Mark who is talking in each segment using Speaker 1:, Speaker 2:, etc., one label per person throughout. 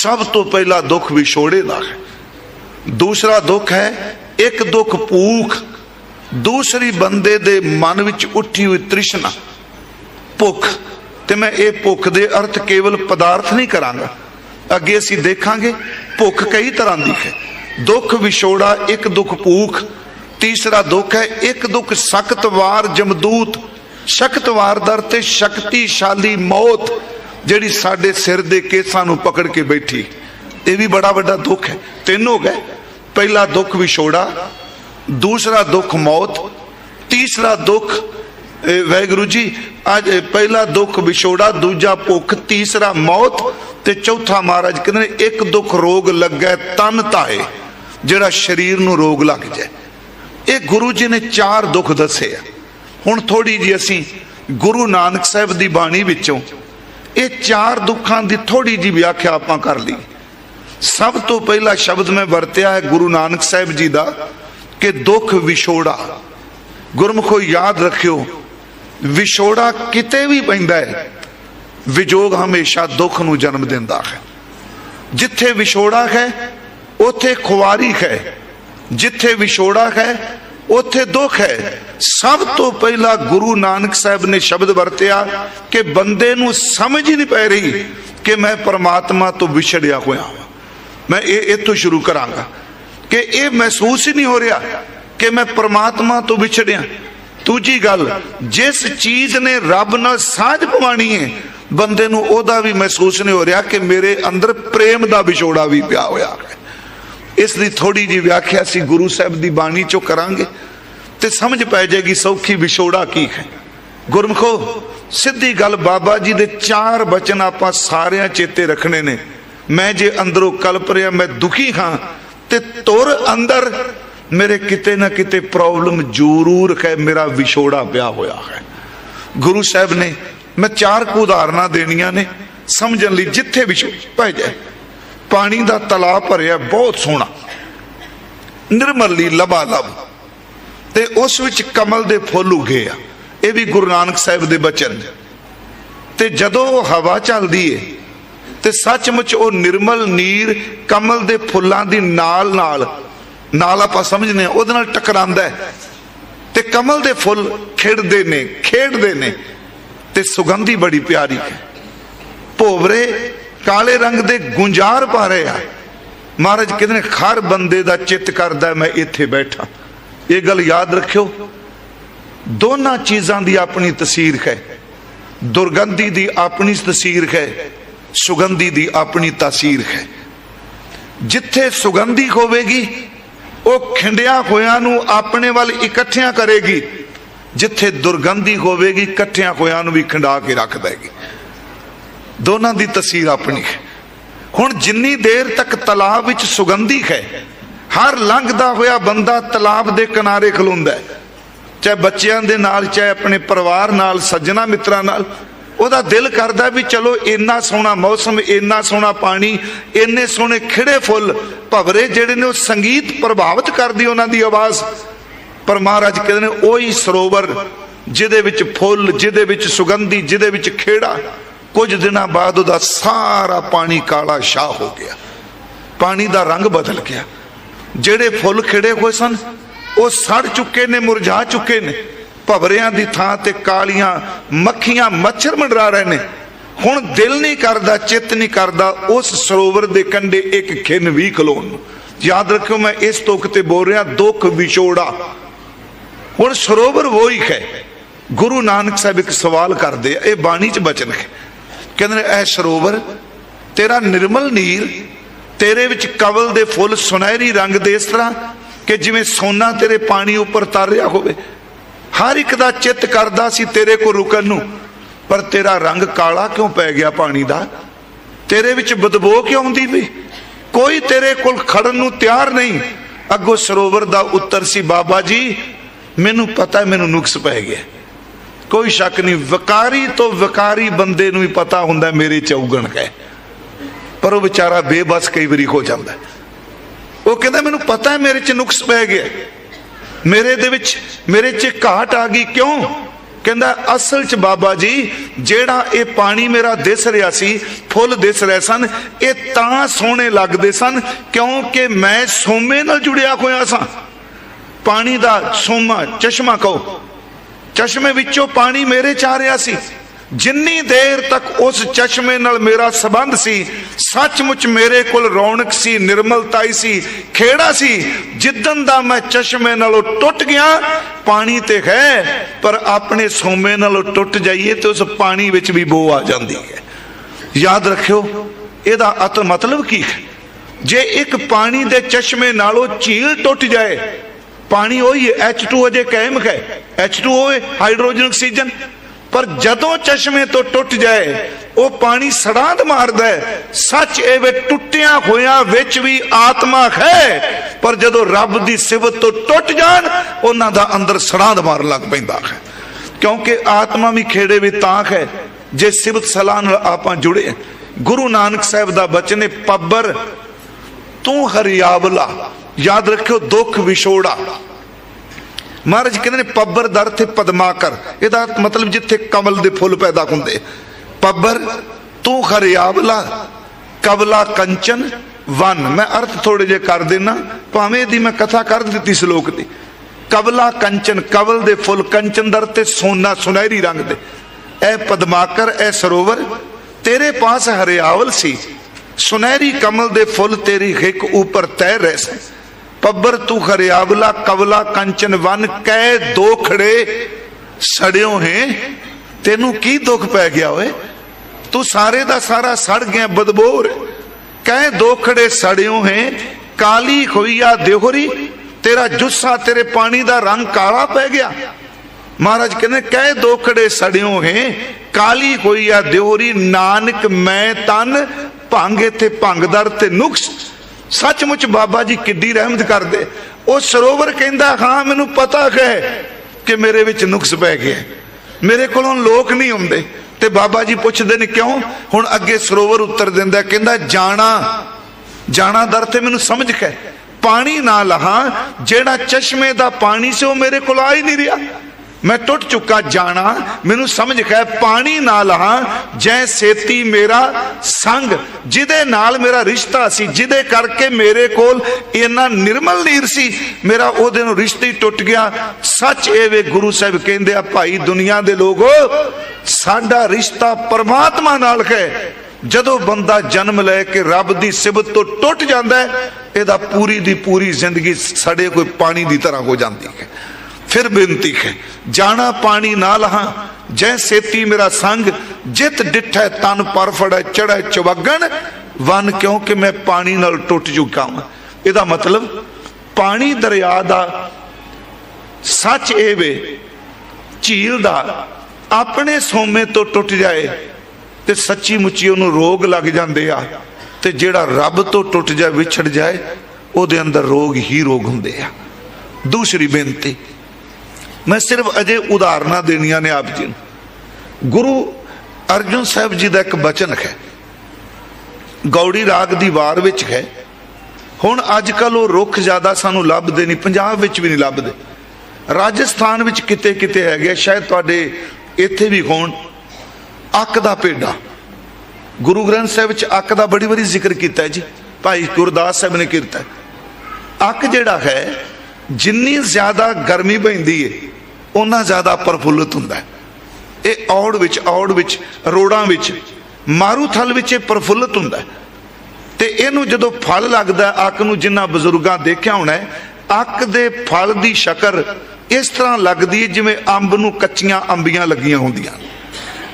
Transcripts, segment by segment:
Speaker 1: ਸਭ ਤੋਂ ਪਹਿਲਾ ਦੁੱਖ ਵਿਛੋੜੇ ਦਾ ਹੈ। ਦੂਸਰਾ ਦੁੱਖ ਹੈ, ਇੱਕ ਦੁੱਖ ਭੂਖ। ਦੂਸਰੀ ਬੰਦੇ ਦੇ ਮਨ ਵਿੱਚ ਉੱਠੀ ਹੋਈ ਤ੍ਰਿਸ਼ਨਾ। ਭੁੱਖ। ਤੇ ਮੈਂ ਇਹ ਭੁੱਖ ਦੇ ਅਰਥ ਕੇਵਲ ਪਦਾਰਥ ਨਹੀਂ ਕਰਾਂਗਾ। ਅੱਗੇ ਅਸੀਂ ਦੇਖਾਂਗੇ, ਭੁੱਖ ਕਈ ਤਰ੍ਹਾਂ ਦੀ ਹੈ। ਦੁੱਖ ਵਿਛੋੜਾ, ਇੱਕ ਦੁੱਖ ਭੂਖ। ਤੀਸਰਾ ਦੁੱਖ ਹੈ, ਇੱਕ ਦੁੱਖ ਸਖਤਵਾਰ ਜਮਦੂਤ। ਸ਼ਕਤਵਾਰ ਦਰ ਤੇ ਸ਼ਕਤੀਸ਼ਾਲੀ ਮੌਤ। ਜਿਹੜੀ ਸਾਡੇ ਸਿਰ ਦੇ ਕੇਸਾਂ ਨੂੰ ਪਕੜ ਕੇ ਬੈਠੀ, ਇਹ ਵੀ ਬੜਾ ਵੱਡਾ ਦੁੱਖ ਹੈ। ਤਿੰਨ ਹੋ ਗਏ। ਪਹਿਲਾ ਦੁੱਖ ਵਿਛੋੜਾ, ਦੂਸਰਾ ਦੁੱਖ ਮੌਤ, ਤੀਸਰਾ ਦੁੱਖ, ਇਹ ਵਾਹਿਗੁਰੂ ਜੀ, ਅੱਜ ਪਹਿਲਾ ਦੁੱਖ ਵਿਛੋੜਾ, ਦੂਜਾ ਭੁੱਖ, ਤੀਸਰਾ ਮੌਤ ਤੇ ਚੌਥਾ ਮਹਾਰਾਜ ਕਹਿੰਦੇ ਨੇ, ਇੱਕ ਦੁੱਖ ਰੋਗ ਲੱਗੈ, ਤਨ ਤਾਏ, ਜਿਹੜਾ ਸਰੀਰ ਨੂੰ ਰੋਗ ਲੱਗ ਜਾਏ। ਇਹ ਗੁਰੂ ਜੀ ਨੇ ਚਾਰ ਦੁੱਖ ਦੱਸੇ ਆ। ਹੁਣ ਥੋੜੀ ਜੀ ਅਸੀਂ ਗੁਰੂ ਨਾਨਕ ਸਾਹਿਬ ਦੀ ਬਾਣੀ ਵਿੱਚੋਂ ਇਹ ਚਾਰ ਦੁੱਖਾਂ ਦੀ ਥੋੜੀ ਜੀ ਵਿਆਖਿਆ ਆਪਾਂ ਕਰ ਲਈ। ਸਭ ਤੋਂ ਪਹਿਲਾ ਸ਼ਬਦ ਮੈਂ ਵਰਤਿਆ ਹੈ ਗੁਰੂ ਨਾਨਕ ਸਾਹਿਬ ਜੀ ਦਾ ਕਿ ਦੁੱਖ ਵਿਛੋੜਾ। ਗੁਰਮੁਖੋ ਯਾਦ ਰੱਖਿਓ, ਵਿਛੋੜਾ ਕਿਤੇ ਵੀ ਪੈਂਦਾ ਹੈ, ਵਿਜੋਗ ਹਮੇਸ਼ਾ ਦੁੱਖ ਨੂੰ ਜਨਮ ਦਿੰਦਾ ਹੈ। ਜਿੱਥੇ ਵਿਛੋੜਾ ਹੈ, ਉੱਥੇ ਖੁਆਰੀ ਹੈ। ਜਿੱਥੇ ਵਿਛੋੜਾ ਹੈ ਉੱਥੇ ਦੁੱਖ ਹੈ। ਸਭ ਤੋਂ ਪਹਿਲਾਂ ਗੁਰੂ ਨਾਨਕ ਸਾਹਿਬ ਨੇ ਸ਼ਬਦ ਵਰਤਿਆ ਕਿ ਬੰਦੇ ਨੂੰ ਸਮਝ ਹੀ ਨਹੀਂ ਪੈ ਰਹੀ ਕਿ ਮੈਂ ਪਰਮਾਤਮਾ ਤੋਂ ਵਿਛੜਿਆ ਹੋਇਆ ਹਾਂ ਮੈਂ ਇਹ ਇੱਥੋਂ ਸ਼ੁਰੂ ਕਰਾਂਗਾ ਕਿ ਇਹ ਮਹਿਸੂਸ ਹੀ ਨਹੀਂ ਹੋ ਰਿਹਾ ਕਿ ਮੈਂ ਪਰਮਾਤਮਾ ਤੋਂ ਵਿਛੜਿਆ। ਦੂਜੀ ਗੱਲ, ਜਿਸ ਚੀਜ਼ ਨੇ ਰੱਬ ਨਾਲ ਸਾਝ ਪਵਾਣੀ ਹੈ ਬੰਦੇ ਨੂੰ ਉਹਦਾ ਵੀ ਮਹਿਸੂਸ ਨਹੀਂ ਹੋ ਰਿਹਾ ਕਿ ਮੇਰੇ ਅੰਦਰ ਪ੍ਰੇਮ ਦਾ ਵਿਛੋੜਾ ਵੀ ਪਿਆ ਹੋਇਆ ਹੈ। ਇਸ ਦੀ ਥੋੜੀ ਜੀ ਵਿਆਖਿਆ ਸੀ ਗੁਰੂ ਸਾਹਿਬ ਦੀ ਬਾਣੀ ਚੋਂ ਕਰਾਂਗੇ ਤੇ ਸਮਝ ਪੈ ਜਾਏਗੀ ਸੌਖੀ ਵਿਛੋੜਾ ਕੀ ਹੈ। ਗੁਰਮਖੋ, ਸਿੱਧੀ ਗੱਲ ਬਾਬਾ ਜੀ ਦੇ ਚਾਰ ਬਚਨ ਆਪਾਂ ਸਾਰਿਆਂ ਚੇਤੇ ਰੱਖਣੇ ਨੇ। ਮੈਂ ਜੇ ਅੰਦਰੋਂ ਕਲਪ ਰਿਹਾ, ਮੈਂ ਦੁਖੀ ਹਾਂ ਤੇ ਤੁਰ ਅੰਦਰ ਮੇਰੇ ਕਿਤੇ ਨਾ ਕਿਤੇ ਪ੍ਰੋਬਲਮ ਜ਼ਰੂਰ ਹੈ, ਮੇਰਾ ਵਿਛੋੜਾ ਪਿਆ ਹੋਇਆ ਹੈ। ਗੁਰੂ ਸਾਹਿਬ ਨੇ ਮੈਂ ਚਾਰ ਕੁ ਉਦਾਹਰਨਾਂ ਦੇਣੀਆਂ ਨੇ ਸਮਝਣ ਲਈ ਜਿੱਥੇ ਵਿਛੋ ਪੈ ਜਾਏ। ਪਾਣੀ ਦਾ ਤਲਾਬ ਭਰਿਆ ਬਹੁਤ ਸੋਹਣਾ। ਨਿਰਮਲੀ ਲਬਾ ਲਬ ਤੇ ਉਸ ਵਿੱਚ ਕਮਲ ਦੇ ਫੁੱਲ ਉਗੇ ਆ। ਇਹ ਵੀ ਗੁਰੂ ਨਾਨਕ ਸਾਹਿਬ ਦੇ ਬਚਨ। ਤੇ ਜਦੋਂ ਹਵਾ ਚੱਲਦੀ ਏ ਤੇ ਸੱਚਮੁੱਚ ਉਹ ਨਿਰਮਲ ਨੀਰ ਕਮਲ ਦੇ ਫੁੱਲਾਂ ਦੀ ਨਾਲ ਨਾਲ ਨਾਲ ਆਪਾਂ ਸਮਝਨੇ ਆ, ਉਹਦੇ ਨਾਲ ਟਕਰਾਂਦਾ ਹੈ। ਤੇ ਕਮਲ ਦੇ ਫੁੱਲ ਖਿੜਦੇ ਨੇ ਖੇਡਦੇ ਨੇ। ਤੇ ਸੁਗੰਧੀ ਬੜੀ ਪਿਆਰੀ ਹੈ। ਭੋਵਰੇ ਕਾਲੇ ਰੰਗ ਦੇ ਗੁੰਜਾਰ ਪਾ ਰਹੇ ਆ। ਮਹਾਰਾਜ ਕਹਿੰਦੇ ਨੇ, ਹਰ ਬੰਦੇ ਦਾ ਚਿੱਤ ਕਰਦਾ ਮੈਂ ਇੱਥੇ ਬੈਠਾ। ਇਹ ਗੱਲ ਯਾਦ ਰੱਖਿਓ। ਦੋਨਾਂ ਚੀਜ਼ਾਂ ਦੀ ਆਪਣੀ ਤਸਵੀਰ ਹੈ। ਦੁਰਗੰਧੀ ਦੀ ਆਪਣੀ ਤਸਵੀਰ ਹੈ, ਸੁਗੰਧੀ ਦੀ ਆਪਣੀ ਤਾਸੀਰ ਹੈ। ਜਿੱਥੇ ਸੁਗੰਧੀ ਹੋਵੇਗੀ, ਉਹ ਖਿੰਡਿਆ ਹੋਇਆਂ ਨੂੰ ਆਪਣੇ ਵੱਲ ਇਕੱਠਿਆਂ ਕਰੇਗੀ। ਜਿੱਥੇ ਦੁਰਗੰਧੀ ਹੋਵੇਗੀ, ਇਕੱਠਿਆਂ ਹੋਇਆਂ ਨੂੰ ਵੀ ਖਿੰਡਾ ਕੇ ਰੱਖ ਦੇਗੀ। ਦੋਨਾਂ ਦੀ ਤਸਵੀਰ ਆਪਣੀ ਹੈ। ਹੁਣ ਜਿੰਨੀ ਦੇਰ ਤੱਕ ਤਲਾਬ ਵਿੱਚ ਸੁਗੰਧੀ ਹੈ, ਹਰ ਲੰਘਦਾ ਹੋਇਆ ਬੰਦਾ ਤਲਾਬ ਦੇ ਕਿਨਾਰੇ ਖਲੋਂਦਾ ਹੈ। ਚਾਹੇ ਬੱਚਿਆਂ ਦੇ ਨਾਲ, ਚਾਹੇ ਆਪਣੇ ਪਰਿਵਾਰ ਨਾਲ, ਸੱਜਣਾ ਮਿੱਤਰਾਂ ਨਾਲ, ਉਹਦਾ ਦਿਲ ਕਰਦਾ ਵੀ ਚਲੋ ਇੰਨਾ ਸੋਹਣਾ ਮੌਸਮ, ਇੰਨਾ ਸੋਹਣਾ ਪਾਣੀ, ਇੰਨੇ ਸੋਹਣੇ ਖਿੜੇ ਫੁੱਲ, ਭਵਰੇ ਜਿਹੜੇ ਨੇ ਉਹ ਸੰਗੀਤ ਪ੍ਰਭਾਵਿਤ ਕਰਦੀ ਉਹਨਾਂ ਦੀ ਆਵਾਜ਼। ਪਰ ਮਹਾਰਾਜ ਕਹਿੰਦੇ ਨੇ, ਉਹੀ ਸਰੋਵਰ ਜਿਹਦੇ ਵਿੱਚ ਫੁੱਲ, ਜਿਹਦੇ ਵਿੱਚ ਸੁਗੰਧੀ, ਜਿਹਦੇ ਵਿੱਚ ਖੇੜਾ ਕੁਝ ਦਿਨਾਂ ਬਾਅਦ ਉਹਦਾ ਸਾਰਾ ਪਾਣੀ ਕਾਲਾ ਸ਼ਾਹ ਹੋ ਗਿਆ। ਪਾਣੀ ਦਾ ਰੰਗ ਬਦਲ ਗਿਆ। ਜਿਹੜੇ ਫੁੱਲ ਖਿੜੇ ਹੋਏ ਸਨ, ਉਹ ਸੜ ਚੁੱਕੇ ਨੇ, ਮੁਰਝਾ ਚੁੱਕੇ ਨੇ। ਭਵਰਿਆਂ ਦੀ ਥਾਂ ਤੇ ਕਾਲੀਆਂ ਮੱਖੀਆਂ ਮੱਛਰ ਮੰਡਰਾ ਰਹੇ ਨੇ। ਹੁਣ ਦਿਲ ਨਹੀਂ ਕਰਦਾ, ਚਿੱਤ ਨਹੀਂ ਕਰਦਾ ਉਸ ਸਰੋਵਰ ਦੇ ਕੰਢੇ ਇੱਕ ਖਿੰਨ ਵੀ ਖਲੋਣ ਨੂੰ। ਯਾਦ ਰੱਖਿਓ, ਮੈਂ ਇਸ ਤੁਕ ਤੇ ਬੋਲ ਰਿਹਾ, ਦੁੱਖ ਵਿਛੋੜਾ। ਹੁਣ ਸਰੋਵਰ ਉਹ ਹੈ। ਗੁਰੂ ਨਾਨਕ ਸਾਹਿਬ ਇੱਕ ਸਵਾਲ ਕਰਦੇ ਆ, ਇਹ ਬਾਣੀ ਚ ਬਚਨ ਹੈ। ਕਹਿੰਦੇ ਨੇ ਇਹ ਸਰੋਵਰ, ਤੇਰਾ ਨਿਰਮਲ ਨੀਰ ਤੇਰੇ ਵਿੱਚ ਕਵਲ ਦੇ ਫੁੱਲ ਸੁਨਹਿਰੀ ਰੰਗ ਦੇ ਇਸ ਤਰ੍ਹਾਂ ਕਿ ਜਿਵੇਂ ਸੋਨਾ ਤੇਰੇ ਪਾਣੀ ਉੱਪਰ ਤਰ ਰਿਹਾ ਹੋਵੇ। ਹਰ ਇੱਕ ਦਾ ਚਿੱਤ ਕਰਦਾ ਸੀ ਤੇਰੇ ਕੋਲ ਰੁਕਣ ਨੂੰ, ਪਰ ਤੇਰਾ ਰੰਗ ਕਾਲਾ ਕਿਉਂ ਪੈ ਗਿਆ ਪਾਣੀ ਦਾ? ਤੇਰੇ ਵਿੱਚ ਬਦਬੋ ਕਿਉਂ ਆਉਂਦੀ ਵੀ ਕੋਈ ਤੇਰੇ ਕੋਲ ਖੜਨ ਨੂੰ ਤਿਆਰ ਨਹੀਂ। ਅੱਗੋਂ ਸਰੋਵਰ ਦਾ ਉੱਤਰ ਸੀ, ਬਾਬਾ ਜੀ, ਮੈਨੂੰ ਪਤਾ ਮੈਨੂੰ ਨੁਕਸ ਪੈ ਗਿਆ। ਕੋਈ ਸ਼ੱਕ ਨਹੀਂ, ਵਕਾਰੀ ਤੋਂ ਵਕਾਰੀ ਬੰਦੇ ਨੂੰ ਹੀ ਪਤਾ ਹੁੰਦਾ ਮੇਰੇ ਚ ਉਗਣ ਹੈ। ਪਰ ਉਹ ਵਿਚਾਰਾ ਬੇਬਸ ਕਈ ਵਾਰੀ ਹੋ ਜਾਂਦਾ ਉਹ ਕਹਿੰਦਾ, ਮੈਨੂੰ ਪਤਾ ਮੇਰੇ ਚ ਨੁਕਸ ਪੈ ਗਿਆ ਮੇਰੇ ਦੇ ਵਿੱਚ, ਮੇਰੇ ਚ ਘਾਟ ਆ ਗਈ ਕਿਉਂ? ਕਹਿੰਦਾ, ਅਸਲ 'ਚ ਬਾਬਾ ਜੀ, ਜਿਹੜਾ ਇਹ ਪਾਣੀ ਮੇਰਾ ਦਿਸ ਰਿਹਾ ਸੀ, ਫੁੱਲ ਦਿਸ ਰਹੇ ਸਨ, ਇਹ ਤਾਂ ਸੋਹਣੇ ਲੱਗਦੇ ਸਨ ਕਿਉਂਕਿ ਮੈਂ ਸੋਮੇ ਨਾਲ ਜੁੜਿਆ ਹੋਇਆ ਸਾਂ। ਪਾਣੀ ਦਾ ਸੋਮਾ ਚਸ਼ਮਾ ਕਹੋ। ਚਸ਼ਮੇ ਵਿੱਚੋਂ ਪਾਣੀ ਮੇਰੇ ਚ ਆ ਰਿਹਾ ਸੀ। ਜਿੰਨੀ ਦੇਰ ਤੱਕ ਉਸ ਚਸ਼ਮੇ ਨਾਲ ਮੇਰਾ ਸਬੰਧ ਸੀ, ਸੱਚਮੁੱਚ ਮੇਰੇ ਕੋਲ ਰੌਣਕ ਸੀ, ਨਿਰਮਲਤਾਈ ਸੀ, ਖੇੜਾ ਸੀ। ਜਿੱਦਨ ਦਾ ਮੈਂ ਚਸ਼ਮੇ ਨਾਲੋਂ ਟੁੱਟ ਗਿਆ, ਪਾਣੀ ਤੇ ਹੈ, ਪਰ ਆਪਣੇ ਸੋਮੇ ਨਾਲੋਂ ਟੁੱਟ ਜਾਈਏ ਤੇ ਉਸ ਪਾਣੀ ਵਿੱਚ ਵੀ ਬੋ ਆ ਜਾਂਦੀ ਹੈ। ਯਾਦ ਰੱਖਿਓ, ਇਹਦਾ ਅਤ ਮਤਲਬ ਕੀ ਹੈ? ਜੇ ਇੱਕ ਪਾਣੀ ਦੇ ਚਸ਼ਮੇ ਨਾਲੋਂ ਝੀਲ ਟੁੱਟ ਜਾਏ ਪਾਣੀ ਉਹੀ ਹੈ H2 ਅਜੇ ਕਾਇਮ ਹੈ। H2O ਹੈ, ਹਾਈਡਰੋਜਨ, ਆਕਸੀਜਨ। ਪਰ ਜਦੋਂ ਚਸ਼ਮੇ ਤੋਂ ਟੁੱਟ ਜਾਏ, ਉਹ ਪਾਣੀ ਸੜਾਂਦ ਮਾਰਦਾ ਹੈ। ਸੱਚ ਇਹ ਵੇ ਟੁੱਟਿਆ ਹੋਇਆ ਵਿੱਚ ਵੀ ਆਤਮਾ ਹੈ। ਪਰ ਜਦੋਂ ਰੱਬ ਦੀ ਸਿਫਤ ਤੋਂ ਟੁੱਟ ਜਾਣ, ਉਹਨਾਂ ਦਾ ਅੰਦਰ ਸੜਾਂਦ ਮਾਰਨ ਲੱਗ ਪੈਂਦਾ ਹੈ। ਕਿਉਂਕਿ ਆਤਮਾ ਵੀ ਖੇੜੇ ਵੀ ਤਾਂ ਹੈ, ਜੇ ਸਿਫਤ ਸਲਾਹ ਨਾਲ ਆਪਾਂ ਜੁੜੇ ਗੁਰੂ ਨਾਨਕ ਸਾਹਿਬ ਦਾ ਬਚਨ ਹੈ, ਪੱਬਰ, ਤੂੰ ਹਰਿਆਵਲਾ। ਯਾਦ ਰੱਖਿਓ, ਦੁੱਖ ਵਿਛੋੜਾ। ਮਹਾਰਾਜ ਕਹਿੰਦੇ ਨੇ, ਪੱਬਰ ਦਰ ਤੇ ਪਦਮਾਕਰ ਇਹਦਾ ਮਤਲਬ ਜਿੱਥੇ ਕਮਲ ਦੇ ਫੁੱਲ ਪੈਦਾ ਹੁੰਦੇ। ਪੱਬਰ, ਤੂੰ ਹਰਿਆਵਲਾ ਕਵਲਾ ਕੰਚਨ, ਵਨ। ਮੈਂ ਅਰਥ ਥੋੜੇ ਜੇ ਕਰ ਦੇਣਾ ਭਾਵੇਂ ਇਹਦੀ ਮੈਂ ਕਥਾ ਕਰ ਦਿੱਤੀ ਸ਼ਲੋਕ ਦੀ। ਕਬਲਾ ਕੰਚਨ, ਕਵਲ ਦੇ ਫੁੱਲ ਕੰਚਨ ਦਰ ਤੇ ਸੋਨਾ ਸੁਨਹਿਰੀ ਰੰਗ ਦੇ। ਇਹ ਪਦਮਾਕਰ ਇਹ ਸਰੋਵਰ। ਤੇਰੇ ਪਾਸ ਹਰਿਆਵਲ ਸੀ। ਸੁਨਹਿਰੀ ਕਮਲ ਦੇ ਫੁੱਲ ਤੇਰੀ ਹਿੱਕ ਉੱਪਰ ਤੈਰ ਰਹੇ ਸੀ। ਪੱਬਰ ਤੂੰ ਹਰਿਆਵਲਾ ਕਵਲਾ, ਕੰਚਨ ਵਨ, ਕਹਿ ਦੋ ਖੜੇ, ਸੜਿਓ ਹੈ। ਤੈਨੂੰ ਕੀ ਦੁੱਖ ਪੈ ਗਿਆ ਓਏ? ਤੂੰ ਸਾਰੇ ਦਾ ਸਾਰਾ ਸੜ ਗਿਆ ਬਦਬੋਰ। ਕਹਿ ਦੋ ਖੜੇ, ਸੜਿਓ ਹੈ। ਕਾਲੀ ਖੋਈਆ ਦੇਹਰੀ, ਤੇਰਾ ਜੁੱਸਾ ਤੇਰੇ ਪਾਣੀ ਦਾ ਰੰਗ ਕਾਲਾ ਪੈ ਗਿਆ। ਮਹਾਰਾਜ ਕਹਿੰਦੇ, ਕਹਿ ਦੋਖੜੇ ਸੜਿਓ ਹੈ। ਕਾਲੀ ਹੋਈ ਆ ਦਿਉਰੀ ਨਾਨਕ ਮੈਂ ਤਨ, ਭੰਗ ਇੱਥੇ ਭੰਗਦਰ ਤੇ ਨੁਕਸ ਸੱਚਮੁੱਚ ਬਾਬਾ ਜੀ ਕਿੱਡੀ ਰਹਿਮਤ ਕਰਦੇ। ਉਹ ਸਰੋਵਰ ਕਹਿੰਦਾ, ਹਾਂ, ਮੈਨੂੰ ਪਤਾ ਹੈ ਕਿ ਮੇਰੇ ਵਿੱਚ ਨੁਕਸ ਪੈ ਗਿਆ ਮੇਰੇ ਕੋਲੋਂ ਲੋਕ ਨਹੀਂ ਆਉਂਦੇ। ਤੇ ਬਾਬਾ ਜੀ ਪੁੱਛਦੇ ਨੇ, ਕਿਉਂ? ਹੁਣ ਅੱਗੇ ਸਰੋਵਰ ਉੱਤਰ ਦਿੰਦਾ ਕਹਿੰਦਾ, ਜਾਣਾ ਜਾਣਾ ਦਰ ਤੇ ਮੈਨੂੰ ਸਮਝ ਕੇ। ਪਾਣੀ ਨਾ ਲਹਾ। ਜਿਹੜਾ ਚਸ਼ਮੇ ਦਾ ਪਾਣੀ ਸੀ, ਉਹ ਮੇਰੇ ਕੋਲ ਆ ਹੀ ਨਹੀਂ ਰਿਹਾ। ਮੈਂ ਟੁੱਟ ਚੁੱਕਾ ਜਾਣਾ, ਮੈਨੂੰ ਸਮਝ ਕੇ ਪਾਣੀ ਨਾ ਲਹਾ ਜੈ ਸੇਤੀ ਮੇਰਾ ਸੰਗ, ਜਿਹਦੇ ਨਾਲ ਮੇਰਾ ਰਿਸ਼ਤਾ ਸੀ, ਜਿਹਦੇ ਕਰਕੇ ਮੇਰੇ ਕੋਲ ਇੰਨਾ ਨਿਰਮਲ ਨੀਰ ਸੀ, ਮੇਰਾ ਉਹਦੇ ਨੂੰ ਰਿਸ਼ਤਾ ਟੁੱਟ ਗਿਆ। ਸੱਚ ਇਹ ਵੇ ਗੁਰੂ ਸਾਹਿਬ ਕਹਿੰਦੇ ਆ, ਭਾਈ ਦੁਨੀਆ ਦੇ ਲੋਗੋ ਸਾਡਾ ਰਿਸ਼ਤਾ ਪਰਮਾਤਮਾ ਨਾਲ ਹੈ। ਜਦੋਂ ਬੰਦਾ ਜਨਮ ਲੈ ਕੇ ਰੱਬ ਦੀ ਸਿਬਤ ਤੋਂ ਟੁੱਟ ਜਾਂਦਾ ਹੈ, ਇਹਦਾ ਪੂਰੀ ਦੀ ਪੂਰੀ ਜ਼ਿੰਦਗੀ ਸੜੇ ਕੋਈ ਪਾਣੀ ਦੀ ਤਰ੍ਹਾਂ ਹੋ ਜਾਂਦੀ ਹੈ। ਫਿਰ ਬੇਨਤੀ ਹੈ, ਜਾਣਾ ਪਾਣੀ ਨਾ ਲਹਾ ਜੈ ਸੇਤੀ ਮੇਰਾ ਸੰਗ, ਜਿਤ ਡਿਠੈ ਤਨ ਪਰ ਫੜੈ ਚੜੈ ਚਵਗਣ, ਵਨ ਕਿਉਂਕਿ ਮੈਂ ਪਾਣੀ ਨਾਲ ਟੁੱਟ ਚੁੱਕਾ ਹਾਂ ਇਹਦਾ ਮਤਲਬ, ਪਾਣੀ ਦਰਿਆ ਦਾ ਸੱਚ ਇਹ ਵੇ, ਝੀਲ ਦਾ ਆਪਣੇ ਸੋਮੇ ਤੋਂ ਟੁੱਟ ਜਾਏ ਤੇ ਸੱਚੀ ਮੁੱਚੀ ਉਹਨੂੰ ਰੋਗ ਲੱਗ ਜਾਂਦੇ ਆ ਤੇ ਜਿਹੜਾ ਰੱਬ ਤੋਂ ਟੁੱਟ ਜਾਏ, ਵਿਛੜ ਜਾਏ, ਉਹਦੇ ਅੰਦਰ ਰੋਗ ਹੀ ਰੋਗ ਹੁੰਦੇ ਆ। ਦੂਸਰੀ ਬੇਨਤੀ ਮੈਂ ਸਿਰਫ ਅਜੇ ਉਦਾਹਰਨਾਂ ਦੇਣੀਆਂ ਨੇ ਆਪ ਜੀ ਨੂੰ। ਗੁਰੂ ਅਰਜਨ ਸਾਹਿਬ ਜੀ ਦਾ ਇੱਕ ਬਚਨ ਹੈ। ਗੌੜੀ ਰਾਗ ਦੀ ਵਾਰ ਵਿੱਚ ਹੈ। ਹੁਣ ਅੱਜ ਕੱਲ ਉਹ ਰੁੱਖ ਜ਼ਿਆਦਾ ਸਾਨੂੰ ਲੱਭਦੇ ਨਹੀਂ, ਪੰਜਾਬ ਵਿੱਚ ਵੀ ਨਹੀਂ ਲੱਭਦੇ। ਰਾਜਸਥਾਨ ਵਿੱਚ ਕਿਤੇ ਕਿਤੇ ਹੈਗੇ ਸ਼ਾਇਦ ਤੁਹਾਡੇ ਇੱਥੇ ਵੀ ਹੋਣ। ਅੱਕ ਦਾ ਪੇਡਾ ਗੁਰੂ ਗ੍ਰੰਥ ਸਾਹਿਬ ਵਿੱਚ ਅੱਕ ਦਾ ਬੜੀ ਵਾਰੀ ਜ਼ਿਕਰ ਕੀਤਾ ਜੀ। ਭਾਈ ਗੁਰਦਾਸ ਸਾਹਿਬ ਨੇ ਕੀਤਾ। ਹੈ। ਅੱਕ ਜਿਹੜਾ ਹੈ, ਜਿੰਨੀ ਜ਼ਿਆਦਾ ਗਰਮੀ ਪੈਂਦੀ ਏ ਉਹਨਾਂ ਜ਼ਿਆਦਾ ਪ੍ਰਫੁੱਲਤ ਹੁੰਦਾ ਹੈ। ਇਹ ਔੜ ਵਿੱਚ ਔੜ ਵਿੱਚ, ਰੋੜਾਂ ਵਿੱਚ ਮਾਰੂਥਲ ਵਿੱਚ ਇਹ ਪ੍ਰਫੁੱਲਤ ਹੁੰਦਾ ਹੈ। ਤੇ ਇਹਨੂੰ ਜਦੋਂ ਫਲ ਲੱਗਦਾ ਅੱਕ ਨੂੰ ਜਿੰਨਾ ਬਜ਼ੁਰਗਾਂ ਦੇਖਿਆ ਹੋਣਾ ਹੈ, ਅੱਕ ਦੇ ਫਲ ਦੀ ਸ਼ਕਰ ਇਸ ਤਰ੍ਹਾਂ ਲੱਗਦੀ ਹੈ ਜਿਵੇਂ ਅੰਬ ਨੂੰ ਕੱਚੀਆਂ ਅੰਬੀਆਂ ਲੱਗੀਆਂ ਹੁੰਦੀਆਂ।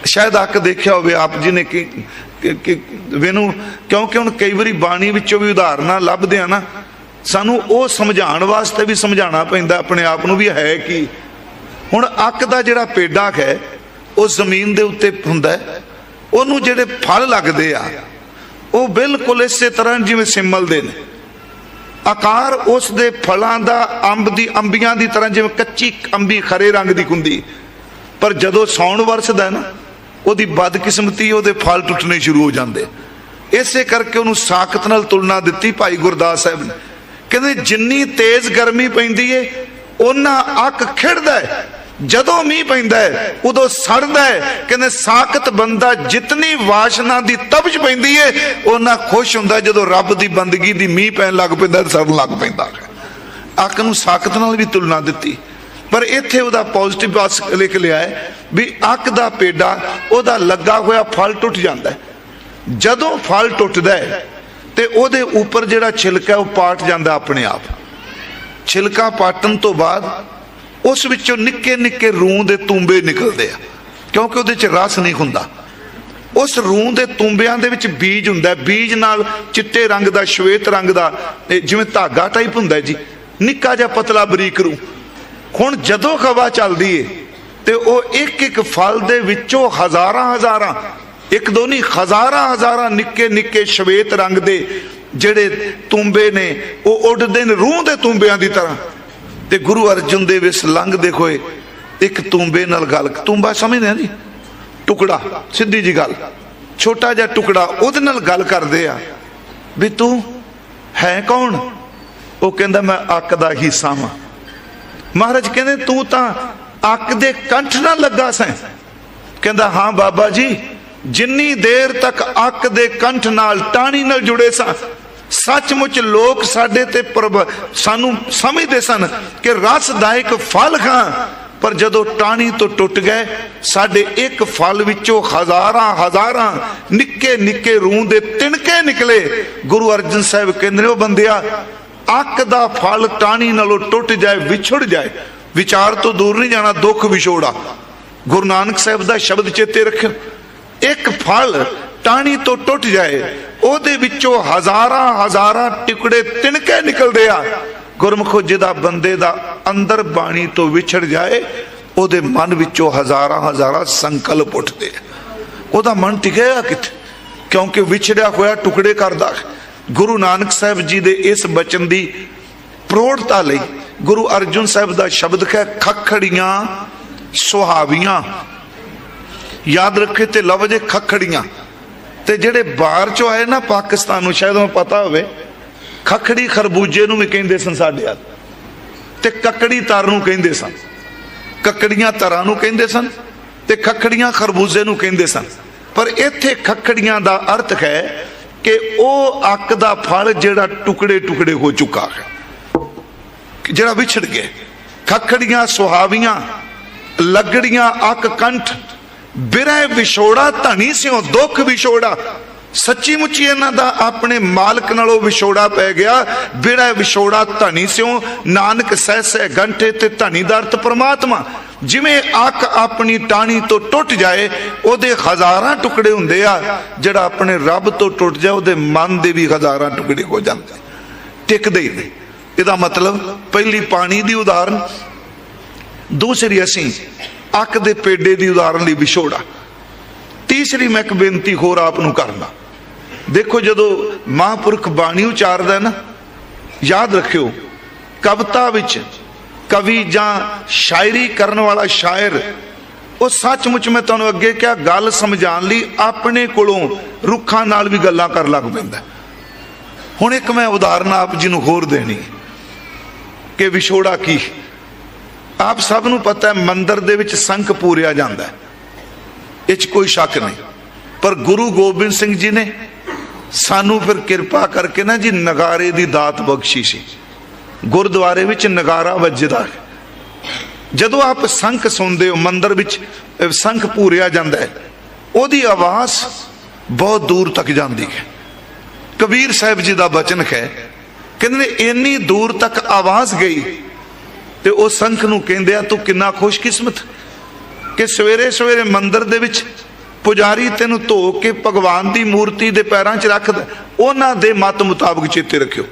Speaker 1: ਸ਼ਾਇਦ ਅੱਕ ਦੇਖਿਆ ਹੋਵੇ ਆਪ ਜੀ ਨੇ ਕਿ ਮੈਨੂੰ ਕਿਉਂਕਿ ਹੁਣ ਕਈ ਵਾਰੀ ਬਾਣੀ ਵਿੱਚੋਂ ਵੀ ਉਦਾਹਰਨਾਂ ਲੱਭਦੇ ਆ ਨਾ, ਸਾਨੂੰ ਉਹ ਸਮਝਾਉਣ ਵਾਸਤੇ ਵੀ ਸਮਝਾਉਣਾ ਪੈਂਦਾ, ਆਪਣੇ ਆਪ ਨੂੰ ਵੀ ਹੈ ਕਿ। ਹੁਣ ਅੱਕ ਦਾ ਜਿਹੜਾ ਪੇਡਾ ਹੈ, ਉਹ ਜ਼ਮੀਨ ਦੇ ਉੱਤੇ ਹੁੰਦਾ ਹੈ। ਉਹਨੂੰ ਜਿਹੜੇ ਫਲ ਲੱਗਦੇ ਆ, ਉਹ ਬਿਲਕੁਲ ਇਸੇ ਤਰ੍ਹਾਂ ਜਿਵੇਂ ਸਿੰਮਲ ਦੇ ਨੇ। ਆਕਾਰ ਉਸ ਦੇ ਫਲਾਂ ਦਾ, ਅੰਬ ਦੀ, ਅੰਬੀਆਂ ਦੀ ਤਰ੍ਹਾਂ ਜਿਵੇਂ ਕੱਚੀ ਅੰਬੀ, ਖਰੇ ਰੰਗ ਦੀ ਹੁੰਦੀ। ਪਰ ਜਦੋਂ ਸੌਣ ਵਰਸਦਾ ਨਾ, ਉਹਦੀ ਬਦਕਿਸਮਤੀ, ਉਹਦੇ ਫਲ ਟੁੱਟਣੇ ਸ਼ੁਰੂ ਹੋ ਜਾਂਦੇ। ਇਸੇ ਕਰਕੇ ਉਹਨੂੰ ਸਾਖਤ ਨਾਲ ਤੁਲਨਾ ਦਿੱਤੀ ਭਾਈ ਗੁਰਦਾਸ ਸਾਹਿਬ ਨੇ। ਕਹਿੰਦੇ ਜਿੰਨੀ ਤੇਜ਼ ਗਰਮੀ ਪੈਂਦੀ ਏ ਉਹਨਾਂ ਅੱਕ ਖਿੜਦਾ ਹੈ। ਜਦੋਂ ਮੀਂਹ ਪੈਂਦਾ ਹੈ, ਉਦੋਂ ਸੜਦਾ ਹੈ, ਕਹਿੰਦੇ ਸਾਖਤ ਬੰਦਾ ਜਿਤਨੀ ਵਾਸ਼ਨਾ ਦੀ ਤਪਸ਼ ਪੈਂਦੀ ਹੈ ਉਹਨਾਂ ਖੁਸ਼ ਹੁੰਦਾ ਜਦੋਂ ਰੱਬ ਦੀ ਬੰਦਗੀ ਦੀ ਮੀਂਹ ਪੈਣ ਲੱਗ ਪੈਂਦਾ ਤੇ ਸੜਨ ਲੱਗ ਪੈਂਦਾ। ਅੱਕ ਨੂੰ ਸਾਖਤ ਨਾਲ ਵੀ ਤੁਲਨਾ ਦਿੱਤੀ। ਪਰ ਇੱਥੇ ਉਹਦਾ ਪੋਜ਼ਿਟਿਵ ਬਸ ਲਿਖ ਲਿਆ ਹੈ ਵੀ ਅੱਕ ਦਾ ਪੇਡਾ, ਉਹਦਾ ਲੱਗਾ ਹੋਇਆ ਫਲ ਟੁੱਟ ਜਾਂਦਾ ਹੈ। ਜਦੋਂ ਫਲ ਟੁੱਟਦਾ ਹੈ, ਤੇ ਉਹਦੇ ਉੱਪਰ ਜਿਹੜਾ ਛਿਲਕਾ ਉਹ ਪਾਟ ਜਾਂਦਾ ਆਪਣੇ ਆਪ। ਛਿਲਕਾ ਪਾਟਣ ਤੋਂ ਬਾਅਦ ਉਸ ਵਿੱਚੋਂ ਨਿੱਕੇ ਨਿੱਕੇ ਰੂੰ ਦੇ ਤੂੰਬੇ ਨਿਕਲਦੇ ਆ, ਕਿਉਂਕਿ ਉਹਦੇ ਚ ਰਸ ਨਹੀਂ ਹੁੰਦਾ। ਉਸ ਰੂਹ ਦੇ ਤੂੰਬਿਆਂ ਦੇ ਵਿੱਚ ਬੀਜ ਹੁੰਦਾ ਬੀਜ ਨਾਲ ਚਿੱਟੇ ਰੰਗ ਦਾ, ਸ਼ਵੇਤ ਰੰਗ ਦਾ ਜਿਵੇਂ ਧਾਗਾ ਟਾਈਪ ਹੁੰਦਾ ਜੀ, ਨਿੱਕਾ ਜਿਹਾ ਪਤਲਾ ਬਰੀਕ ਰੂ ਹੁਣ ਜਦੋਂ ਹਵਾ ਚੱਲਦੀ ਏ, ਤੇ ਉਹ ਇੱਕ ਇੱਕ ਫਲ ਦੇ ਵਿੱਚੋਂ ਹਜ਼ਾਰਾਂ ਹਜ਼ਾਰਾਂ, ਇੱਕ ਦੋ ਨਹੀਂ, ਹਜ਼ਾਰਾਂ ਹਜ਼ਾਰਾਂ ਨਿੱਕੇ ਨਿੱਕੇ ਸ਼ਵੇਤ ਰੰਗ ਦੇ ਜਿਹੜੇ ਤੂੰਬੇ ਨੇ, ਉਹ ਉੱਡਦੇ ਨੇ ਰੂਹ ਦੇ ਤੂੰਬਿਆਂ ਦੀ ਤਰ੍ਹਾਂ। ਤੇ ਗੁਰੂ ਅਰਜਨ ਦੇਵ ਇਸ ਲੰਘਦੇ ਹੋਏ ਇੱਕ ਤੂੰਬੇ ਨਾਲ ਗੱਲ ਤੂੰਬਾ ਸਮਝਦੇ ਆ ਜੀ? ਟੁਕੜਾ, ਸਿੱਧੀ ਜੀ ਗੱਲ। ਛੋਟਾ ਜਿਹਾ ਟੁਕੜਾ, ਉਹਦੇ ਨਾਲ ਗੱਲ ਕਰਦੇ ਆ। ਵੀ ਤੂੰ ਹੈ ਕੌਣ? ਉਹ ਕਹਿੰਦਾ, ਮੈਂ ਅੱਕ ਦਾ ਹਿੱਸਾ ਵਾਂ। ਮਹਾਰਾਜ ਕਹਿੰਦੇ, ਤੂੰ ਤਾਂ ਅੱਕ ਦੇ ਕੰਠ ਨਾਲ ਲੱਗਾ ਸੈਂ। ਕਹਿੰਦਾ, ਹਾਂ ਬਾਬਾ ਜੀ, ਜਿੰਨੀ ਦੇਰ ਤੱਕ ਅੱਕ ਦੇ ਕੰਠ ਨਾਲ ਟਾਣੀ ਨਾਲ ਜੁੜੇ ਸਾਂ। ਸੱਚਮੁੱਚ ਲੋਕ ਸਾਡੇ ਤੇ ਸਾਨੂੰ ਸਮਝਦੇ ਸਨ ਕਿ ਰਸਦਾਇਕ ਫਲ ਖਾਂ, ਪਰ ਜਦੋਂ ਟਾਣੀ ਤੋਂ ਟੁੱਟ ਗਏ, ਸਾਡੇ ਇੱਕ ਫਲ ਵਿੱਚੋਂ ਹਜ਼ਾਰਾਂ ਹਜ਼ਾਰਾਂ ਨਿੱਕੇ ਨਿੱਕੇ ਰੂਹ ਦੇ ਤਿਣਕੇ ਨਿਕਲੇ। ਗੁਰੂ ਅਰਜਨ ਸਾਹਿਬ ਕਹਿੰਦੇ ਨੇ, ਉਹ ਬੰਦਿਆ, ਅੱਕ ਦਾ ਫਲ ਟਾਣੀ ਨਾਲੋਂ ਟੁੱਟ ਜਾਏ, ਵਿਛੜ ਜਾਏ। ਵਿਚਾਰ ਤੋਂ ਦੂਰ ਨਹੀਂ ਜਾਣਾ, ਦੁੱਖ ਵਿਛੋੜਾ। ਗੁਰੂ ਨਾਨਕ ਸਾਹਿਬ ਦਾ ਸ਼ਬਦ ਚੇਤੇ ਰੱਖਿਓ। ਇੱਕ ਫਲ ਟਾਣੀ ਤੋਂ ਟੁੱਟ ਜਾਏ ਉਹਦੇ ਵਿੱਚੋਂ ਹਜ਼ਾਰਾਂ ਹਜ਼ਾਰਾਂ ਟੁਕੜੇ ਤਿਣਕੇ ਨਿਕਲਦੇ ਆ। ਗੁਰਮੁਖੋ ਜਿਹਦਾ ਬੰਦੇ ਦਾ ਅੰਦਰ ਬਾਣੀ ਤੋਂ ਵਿਛੜ ਜਾਏ, ਉਹਦੇ ਮਨ ਵਿੱਚੋਂ ਹਜ਼ਾਰਾਂ ਹਜ਼ਾਰਾਂ ਸੰਕਲਪ ਉੱਠਦੇ ਆ। ਉਹਦਾ ਮਨ ਟਿਕਿਆ ਕਿੱਥੇ? ਕਿਉਂਕਿ ਵਿਛੜਿਆ ਹੋਇਆ ਟੁਕੜੇ ਕਰਦਾ। ਗੁਰੂ ਨਾਨਕ ਸਾਹਿਬ ਜੀ ਦੇ ਇਸ ਬਚਨ ਦੀ ਪ੍ਰੋੜਤਾ ਲਈ ਗੁਰੂ ਅਰਜਨ ਸਾਹਿਬ ਦਾ ਸ਼ਬਦ ਹੈ, ਖਖੜੀਆਂ ਸੁਹਾਵੀਆਂ। ਯਾਦ ਰੱਖੇ ਤੇ ਲਫ਼ਜ਼ ਹੈ ਖਖੜੀਆਂ। ਤੇ ਜਿਹੜੇ ਬਾਹਰ ਚੋਂ ਆਏ ਨਾ ਪਾਕਿਸਤਾਨ ਨੂੰ, ਸ਼ਾਇਦ ਉਹ ਪਤਾ ਹੋਵੇ, ਖਖੜੀ ਖਰਬੂਜੇ ਨੂੰ ਵੀ ਕਹਿੰਦੇ ਸਨ ਸਾਡੇ ਆ ਤੇ ਕੱਕੜੀ ਤਰ ਨੂੰ ਕਹਿੰਦੇ ਸਨ। ਕੱਕੜੀਆਂ ਤਰਾਂ ਨੂੰ ਕਹਿੰਦੇ ਸਨ ਤੇ ਖਖੜੀਆਂ ਖਰਬੂਜੇ ਨੂੰ ਕਹਿੰਦੇ ਸਨ। ਪਰ ਇੱਥੇ ਖਖੜੀਆਂ ਦਾ ਅਰਥ ਹੈ ਕਿ ਉਹ ਅੱਕ ਦਾ ਫਲ ਜਿਹੜਾ ਟੁਕੜੇ ਟੁਕੜੇ ਹੋ ਚੁੱਕਾ ਹੈ, ਜਿਹੜਾ ਵਿਛੜ ਗਿਆ ਖਖੜੀਆਂ, ਸੁਹਾਵੀਆਂ, ਲੱਗੜੀਆਂ ਅੱਕ ਕੰਠ ਬਿਰਹਿ ਵਿਛੋੜਾ, ਧਣੀ ਸਿਓ ਦੁੱਖ ਵਿਛੋੜਾ। ਸੱਚੀ ਮੁੱਚੀ ਇਹਨਾਂ ਦਾ ਆਪਣੇ ਮਾਲਕ ਨਾਲੋਂ ਵਿਛੋੜਾ ਪੈ ਗਿਆ। ਬਿਰਹਿ ਵਿਛੋੜਾ, ਧਣੀ ਸਿਓ ਨਾਨਕ ਸਹਿ ਸਹਿ ਗੰਠੇ ਤੇ ਧਣੀ ਪ੍ਰਮਾਤਮਾ। ਜਿਵੇਂ ਅੱਖ ਆਪਣੀ ਟਾਣੀ ਤੋਂ ਟੁੱਟ ਜਾਏ, ਉਹਦੇ ਹਜ਼ਾਰਾਂ ਟੁਕੜੇ ਹੁੰਦੇ ਆ। ਜਿਹੜਾ ਆਪਣੇ ਰੱਬ ਤੋਂ ਟੁੱਟ ਜਾਏ, ਉਹਦੇ ਮਨ ਦੇ ਵੀ ਹਜ਼ਾਰਾਂ ਟੁਕੜੇ ਹੋ ਜਾਂਦੇ। ਟਿਕਦੇ ਹੀ ਨਹੀਂ। ਇਹਦਾ ਮਤਲਬ, ਪਹਿਲੀ ਪਾਣੀ ਦੀ ਉਦਾਹਰਨ। ਦੂਸਰੀ ਅਸੀਂ ਅੱਕ ਦੇ ਪੇਡੇ ਦੀ ਉਦਾਹਰਨ ਲਈ ਵਿਛੋੜਾ। ਤੀਸਰੀ, ਮੈਂ ਇੱਕ ਬੇਨਤੀ ਹੋਰ ਆਪ ਨੂੰ ਕਰਨਾ ਦੇਖੋ, ਜਦੋਂ ਮਹਾਂਪੁਰਖ ਬਾਣੀ ਉਚਾਰਦਾ ਨਾ, ਯਾਦ ਰੱਖਿਓ, ਕਵਿਤਾ ਵਿੱਚ ਕਵੀ ਜਾਂ ਸ਼ਾਇਰੀ ਕਰਨ ਵਾਲਾ ਸ਼ਾਇਰ, ਉਹ ਸੱਚਮੁੱਚ ਮੈਂ ਤੁਹਾਨੂੰ ਅੱਗੇ ਕਿਹਾ, ਗੱਲ ਸਮਝਾਉਣ ਲਈ ਆਪਣੇ ਕੋਲੋਂ ਰੁੱਖਾਂ ਨਾਲ ਵੀ ਗੱਲਾਂ ਕਰਨ ਲੱਗ ਪੈਂਦਾ। ਹੁਣ ਇੱਕ ਮੈਂ ਉਦਾਹਰਨ ਆਪ ਜੀ ਨੂੰ ਹੋਰ ਦੇਣੀ, ਕਿ ਵਿਛੋੜਾ ਕੀ? ਆਪ ਸਭ ਨੂੰ ਪਤਾ ਹੈ, ਮੰਦਰ ਦੇ ਵਿੱਚ ਸੰਖ ਪੂਰਿਆ ਜਾਂਦਾ ਹੈ। ਇਹ 'ਚ ਕੋਈ ਸ਼ੱਕ ਨਹੀਂ। ਪਰ ਗੁਰੂ ਗੋਬਿੰਦ ਸਿੰਘ ਜੀ ਨੇ ਸਾਨੂੰ ਫਿਰ ਕਿਰਪਾ ਕਰਕੇ ਨਾ ਜੀ ਨਗਾਰੇ ਦੀ ਦਾਤ ਬਖਸ਼ੀ ਸੀ। ਗੁਰਦੁਆਰੇ ਵਿੱਚ ਨਗਾਰਾ ਵੱਜਦਾ ਹੈ। ਜਦੋਂ ਆਪ ਸੰਖ ਸੁਣਦੇ ਹੋ, ਮੰਦਰ ਵਿੱਚ ਸੰਖ ਪੂਰਿਆ ਜਾਂਦਾ ਹੈ, ਉਹਦੀ ਆਵਾਜ਼ ਬਹੁਤ ਦੂਰ ਤੱਕ ਜਾਂਦੀ ਹੈ। ਕਬੀਰ ਸਾਹਿਬ ਜੀ ਦਾ ਬਚਨ ਹੈ, ਕਹਿੰਦੇ ਨੇ, ਇੰਨੀ ਦੂਰ ਤੱਕ ਆਵਾਜ਼ ਗਈ ਤੇ ਉਹ ਸੰਖ ਨੂੰ ਕਹਿੰਦੇ ਆ ਤੂੰ ਕਿੰਨਾ ਖੁਸ਼ਕਿਸਮਤ ਕਿ ਸਵੇਰੇ ਸਵੇਰੇ ਮੰਦਰ ਦੇ ਵਿੱਚ ਪੁਜਾਰੀ ਤੈਨੂੰ ਧੋ ਕੇ ਭਗਵਾਨ ਦੀ ਮੂਰਤੀ ਦੇ ਪੈਰਾਂ 'ਚ ਰੱਖਦਾ ਉਹਨਾਂ ਦੇ ਮਤ ਮੁਤਾਬਕ ਚੇਤੇ ਰੱਖਿਓ।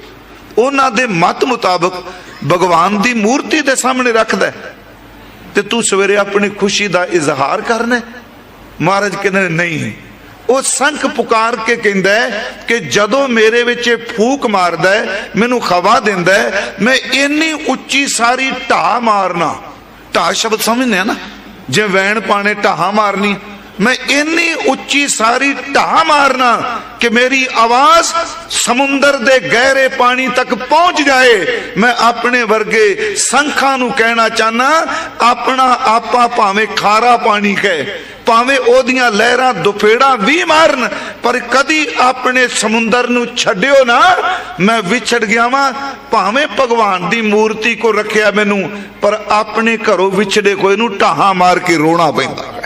Speaker 1: ਉਹਨਾਂ ਦੇ ਮਤ ਮੁਤਾਬਕ ਭਗਵਾਨ ਦੀ ਮੂਰਤੀ ਦੇ ਸਾਹਮਣੇ ਰੱਖਦਾ ਹੈ। ਤੇ ਤੂੰ ਸਵੇਰੇ ਆਪਣੀ ਖੁਸ਼ੀ ਦਾ ਇਜ਼ਹਾਰ ਕਰਨਾ ਮਹਾਰਾਜ ਕਹਿੰਦੇ ਨੇ, ਨਹੀਂ ਉਹ ਸੰਖ ਪੁਕਾਰ ਕੇ ਕਹਿੰਦਾ ਕਿ ਜਦੋਂ ਮੇਰੇ ਵਿੱਚ ਇਹ ਫੂਕ ਮਾਰਦਾ ਮੈਨੂੰ ਖਵਾ ਦਿੰਦਾ ਮੈਂ ਇੰਨੀ ਉੱਚੀ ਸਾਰੀ ਢਾਹ ਮਾਰਨਾ। ਢਾਹ ਸ਼ਬਦ ਸਮਝਦੇ ਆ ਨਾ? ਜੇ ਵੈਣ ਪਾਣੇ ਢਾਹਾਂ ਮਾਰਨੀ ਮੈਂ ਇੰਨੀ ਉੱਚੀ ਸਾਰੀ ਢਾਹ ਮਾਰਨਾ ਕਿ ਮੇਰੀ ਆਵਾਜ਼ ਸਮੁੰਦਰ ਦੇ ਗਹਿਰੇ ਪਾਣੀ ਤੱਕ ਪਹੁੰਚ ਜਾਏ। ਮੈਂ ਆਪਣੇ ਵਰਗੇ ਸੰਖਾਂ ਨੂੰ ਕਹਿਣਾ ਚਾਹਨਾ, ਆਪਣਾ ਆਪਾ ਭਾਵੇਂ ਖਾਰਾ ਪਾਣੀ ਕਹੇ ਭਾਵੇਂ ਉਹਦੀਆਂ ਲਹਿਰਾਂ ਦੁਫੇੜਾ ਵੀ ਮਾਰਨ, ਪਰ ਕਦੀ ਆਪਣੇ ਸਮੁੰਦਰ ਨੂੰ ਛੱਡਿਓ ਨਾ। ਮੈਂ ਵਿਛੜ ਗਿਆ ਵਾਂ, ਭਾਵੇਂ ਭਗਵਾਨ ਦੀ ਮੂਰਤੀ ਕੋ ਰੱਖਿਆ ਮੈਨੂੰ, ਪਰ ਆਪਣੇ ਘਰੋਂ ਵਿਛੜੇ ਕੋਈ ਨੂੰ ਢਾਹਾਂ ਮਾਰ ਕੇ ਰੋਣਾ ਪੈਂਦਾ।